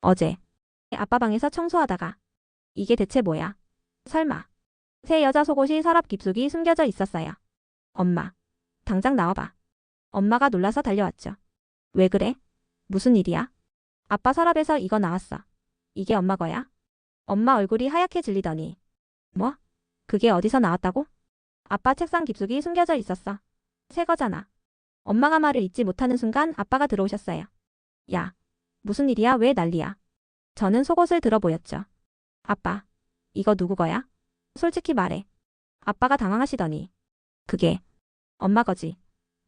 어제 아빠 방에서 청소하다가 이게 대체 뭐야? 설마 새 여자 속옷이 서랍 깊숙이 숨겨져 있었어요. 엄마, 당장 나와봐. 엄마가 놀라서 달려왔죠. 왜 그래? 무슨 일이야? 아빠 서랍에서 이거 나왔어. 이게 엄마 거야? 엄마 얼굴이 하얗게 질리더니 뭐? 그게 어디서 나왔다고? 아빠 책상 깊숙이 숨겨져 있었어. 새 거잖아. 엄마가 말을 잊지 못하는 순간 아빠가 들어오셨어요. 야, 무슨 일이야? 왜 난리야? 저는 속옷을 들어 보였죠. 아빠, 이거 누구 거야? 솔직히 말해. 아빠가 당황하시더니 그게 엄마 거지.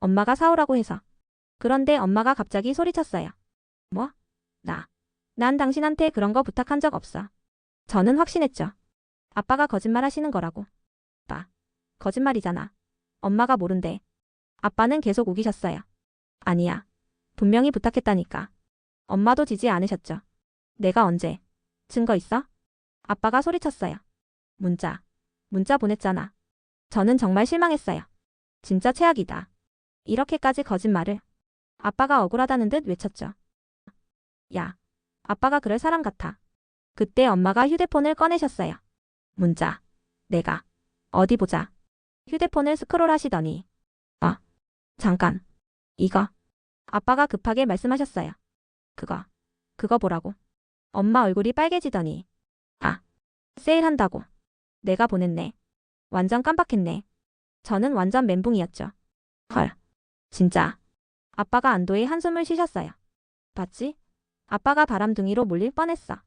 엄마가 사오라고 해서. 그런데 엄마가 갑자기 소리쳤어요. 뭐? 나. 난 당신한테 그런 거 부탁한 적 없어. 저는 확신했죠. 아빠가 거짓말 하시는 거라고. 아빠. 거짓말이잖아. 엄마가 모른대. 아빠는 계속 우기셨어요. 아니야. 분명히 부탁했다니까. 엄마도 지지 않으셨죠. 내가 언제? 증거 있어? 아빠가 소리쳤어요. 문자. 문자 보냈잖아. 저는 정말 실망했어요. 진짜 최악이다. 이렇게까지 거짓말을. 아빠가 억울하다는 듯 외쳤죠. 야. 아빠가 그럴 사람 같아. 그때 엄마가 휴대폰을 꺼내셨어요. 문자. 내가. 어디 보자. 휴대폰을 스크롤 하시더니. 아. 잠깐. 이거. 아빠가 급하게 말씀하셨어요. 그거. 그거 보라고. 엄마 얼굴이 빨개지더니. 아. 세일한다고. 내가 보냈네. 완전 깜빡했네. 저는 완전 멘붕이었죠. 헐. 진짜. 아빠가 안도의 한숨을 쉬셨어요. 봤지? 아빠가 바람둥이로 몰릴 뻔했어.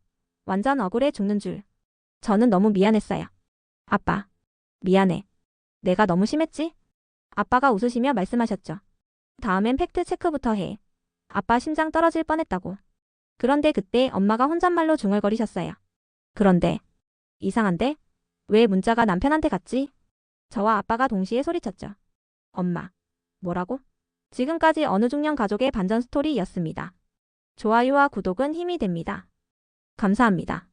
완전 억울해 죽는 줄. 저는 너무 미안했어요. 아빠. 미안해. 내가 너무 심했지? 아빠가 웃으시며 말씀하셨죠. 다음엔 팩트 체크부터 해. 아빠 심장 떨어질 뻔했다고. 그런데 그때 엄마가 혼잣말로 중얼거리셨어요. 그런데 이상한데? 왜 문자가 남편한테 갔지? 저와 아빠가 동시에 소리쳤죠. 엄마. 뭐라고? 지금까지 어느 중년 가족의 반전 스토리였습니다. 좋아요와 구독은 힘이 됩니다. 감사합니다.